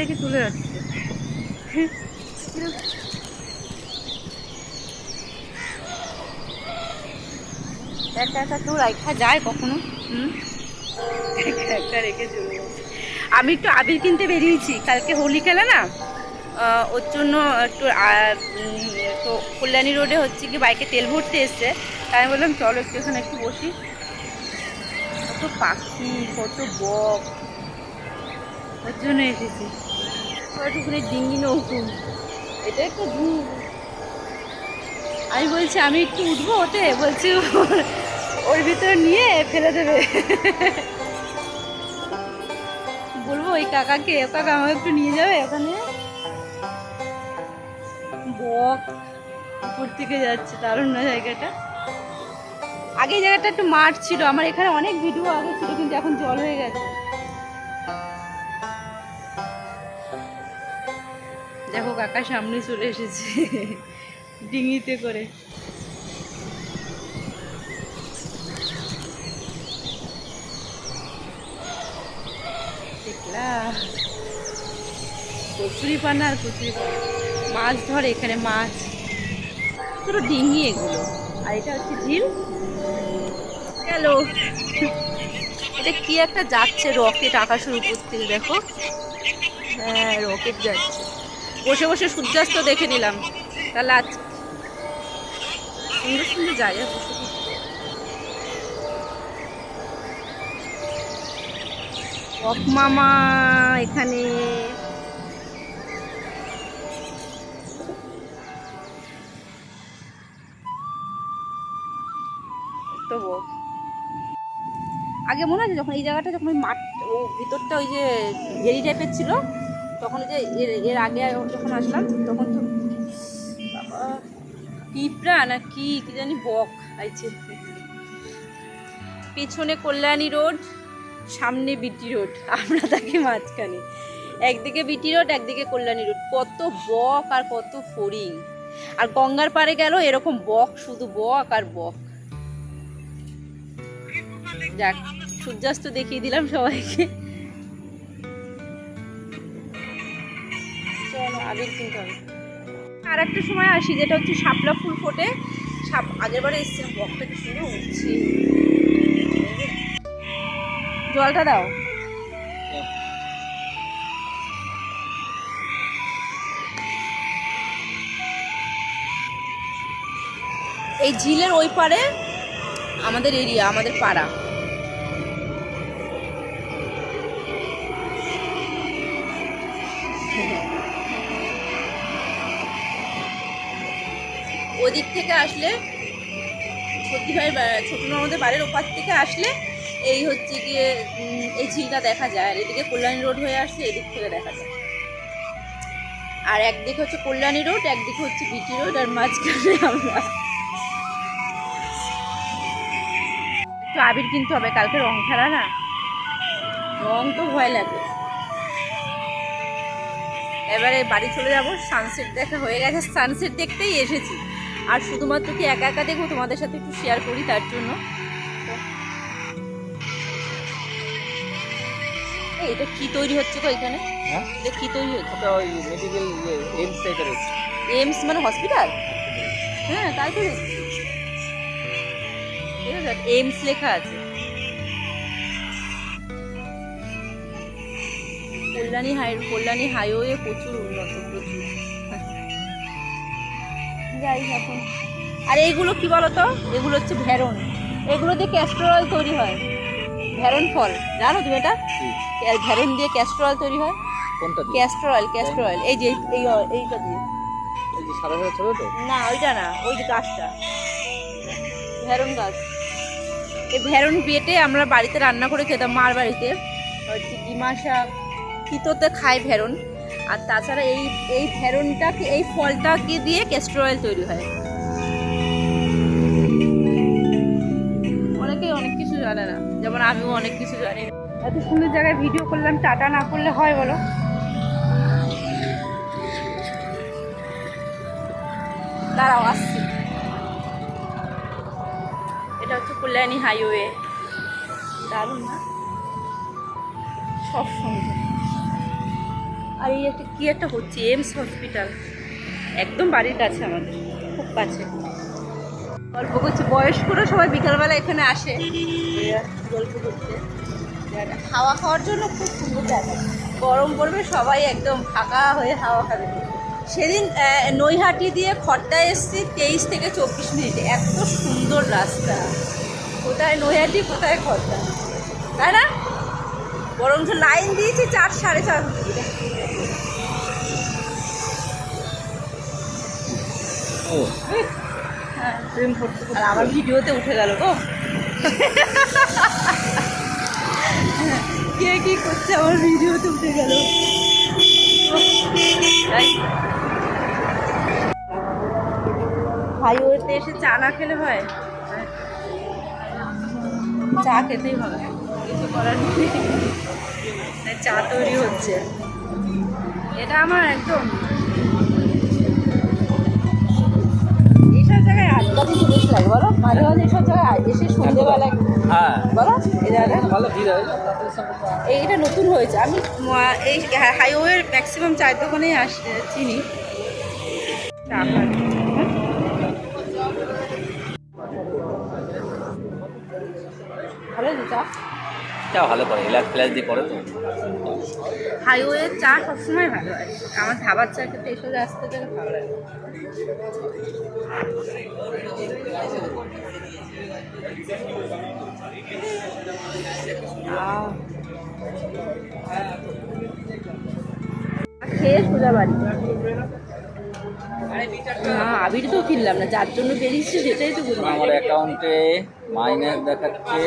রেখে চলে যাচ্ছে। একা একা কেউ রাখা যায় কখনো? একা একা রেখে চলে যাচ্ছে। আমি একটু আবির কিনতে বেরিয়েছি। কালকে হোলি খেলা না? ওর জন্য একটু তো কল্যাণী রোডে হচ্ছে কি বাইকে তেল ভরতে এসছে। তাই আমি বললাম চলো একটু এখানে একটু বসি। কত পাখি কত বক। ওর জন্য এসেছি। একটুখানি ডিঙ্গি নৌকো। এটা একটা ঝুঁক আমি বলছি, আমি একটু উঠবো ওতে? বলছি, ওর- ভিতরে নিয়ে ফেলে দেবে। বলব, ওই কাকাকে, কাকা আমাকে একটু নিয়ে যাবে ওখানে? বক, উপর থেকে যাচ্ছে, দারুণ না জায়গাটা? আগে জায়গাটা একটু মাঠ ছিল, আমার এখানে অনেক ভিডিও আগে ছিল, কিন্তু এখন জল হয়ে গেছে। দেখো কাকা সামনে চলে এসেছে। ডিঙিতে করে। কচুরি পানা আর কচুরি পানা মাছ ধরে এখানে, মাছ। পুরো ডিঙি এগুলো। আর এটা হচ্ছে ঝিল। হ্যালো এটা কি একটা যাচ্ছে, রকেট আকাশের উপর থেকে দেখো। হ্যাঁ রকেট যাচ্ছে। বসে বসে সূর্যাস্ত দেখে নিলাম তাহলে আজ সুন্দর সুন্দর জায়গা। মামা, এখানে তো বক। আগে মনে আছে যখন এই জায়গাটা যখন ওই মাঠ, ও ভিতরটা ওই যে ঘেরি টাইপের ছিল তখন যে এর এর আগে যখন আসলাম, তখন তো পিঁপড়া না কি কি জানি বক আইছে। পিছনে কল্যাণী রোড, সামনে বিটি রোড, আমরা থাকি মাঝখানে। একদিকে বিটি রোড, একদিকে কল্যাণী রোড। কত বক আর কত ফড়িং। আর গঙ্গার পাড়ে গেল এরকম বক, শুধু বক আর বক। যাক, সূর্যাস্ত দেখিয়ে দিলাম সবাইকে। আবির কিনতে হবে। আর একটা সময় আসি, যেটা হচ্ছে শাপলা ফুল ফোটে। সাপ আগের বারে এসেছিলাম, বকটা কি শুনে উঠছি। জলটা দাও। এই ঝিলের ওই পারে আমাদের এরিয়া আমাদের পাড়া। ওদিক থেকে আসলে সত্যি ভাই ছোট আমাদের বাড়ির ওপার থেকে আসলে এই হচ্ছে গিয়ে এই ঝিলটা দেখা যায়। আর এদিকে কল্যাণী রোড হয়ে আসলে এদিক থেকে দেখা যায়। আর একদিকে হচ্ছে কল্যাণী রোড, একদিকে হচ্ছে বিটি রোড, আর মাঝখানে আমরা একটু আবির কিনতে হবে, কালকে রং খেলা না? রং তো ভয় লাগে। এবারে বাড়ি চলে যাব সানসেট দেখা হয়ে গেছে সানসেট দেখতেই এসেছি। আর শুধুমাত্র কি একা একা দেখব? তোমাদের সাথে একটু শেয়ার করি তার জন্য। এটা কি তৈরি হচ্ছে তো এখানে? হ্যাঁ? এটা কি তৈরি হচ্ছে? ওই মেডিকেল এইমস টাইপের হচ্ছে। এমস মানে হসপিটাল হ্যাঁ। তাই তো দেখছি। ঠিক আছে এমস লেখা আছে। কল্যাণী হাই কল্যাণী হাইওয়ে প্রচুর উন্নত প্রচুর। যাই এখন আর এইগুলো কি বলতো? এগুলো হচ্ছে ভেরন এগুলো দিয়ে ক্যাস্টর অয়েল তৈরি হয়। ভেরন ফল। জানো তুমি এটা? কি? ভেরন দিয়ে ক্যাস্টর অয়েল তৈরি হয়। কোনটা দিয়ে? ক্যাস্টর অয়েল এই যে এই এইটা দিয়ে। সাদা সাদা ছোট তো? না ওইটা না। ওই যে গাছটা। ভেরন গাছ। এই ভেরন বেটে আমরা বাড়িতে রান্না করে খেতাম মার বাড়িতে। হচ্ছে ডিমা শাক। তিতোতে খায় ভেরন আর তাছাড়া এই এই ভেরনটাকে এই ফলটাকে দিয়ে ক্যাস্টর অয়েল তৈরি হয়। অনেকেই অনেক কিছু জানে না, যেমন আমিও অনেক কিছু জানি না। এত সুন্দর জায়গায় ভিডিও করলাম, টাটা না করলে হয় বলো? দাঁড়াও, আসছি। এটা হচ্ছে কল্যাণী হাইওয়ে দারুণ না? সব সুন্দর। আর এই একটা কী একটা হচ্ছে? এমস হসপিটাল। একদম বাড়ির কাছে আমাদের। খুব কাছে। গল্প করছে। বয়স্করা সবাই বিকালবেলা এখানে আসে। গল্প করতে হাওয়া খাওয়ার জন্য খুব সুন্দর জায়গা। গরম পড়বে, সবাই একদম ফাঁকা হয়ে হাওয়া খাবে। সেদিন নৈহাটি দিয়ে খড়দায় এসছি তেইশ থেকে চব্বিশ মিনিটে। এত সুন্দর রাস্তা। কোথায় নৈহাটি, কোথায় খড়দা তাই না? বরঞ্চ লাইন দিয়েছি চার, সাড়ে চার হ্যাঁ প্রেম আমার ভিডিওতে উঠে গেল গো। কে কি করছে আমার ভিডিওতে উঠে গেল। হাইওয়েতে এসে চা না খেলে হয় চা খেতেই হবে। কিছু করার নেই। চা তৈরি হচ্ছে। এটা আমার একদম লাগে বলো? মাঝে মাঝে এইসব জায়গায় এসে সন্ধ্যেবেলায় হ্যাঁ। বলো? ভালো ভিড় হয়। এইটা নতুন হয়েছে। আমি এই হাইওয়ের ম্যাক্সিমাম চায়ের দোকানেই আস চিনি। চা হ্যাঁ? ভালো চা? চা ভালো করে এলাচ ফেলাচ দিয়ে করে তো। হাইওয়ের চা সবসময় ভালো হয়। আমার ধাবার চা খেতে এসব রাস্তা থেকে ভালো লাগে। খেয়ে সোজা বাড়ি। না আবির তো কিনলাম না যার জন্য বেরিয়েছি সেটাই তো বুঝলাম আমার অ্যাকাউন্টে মাইনাস দেখাচ্ছে।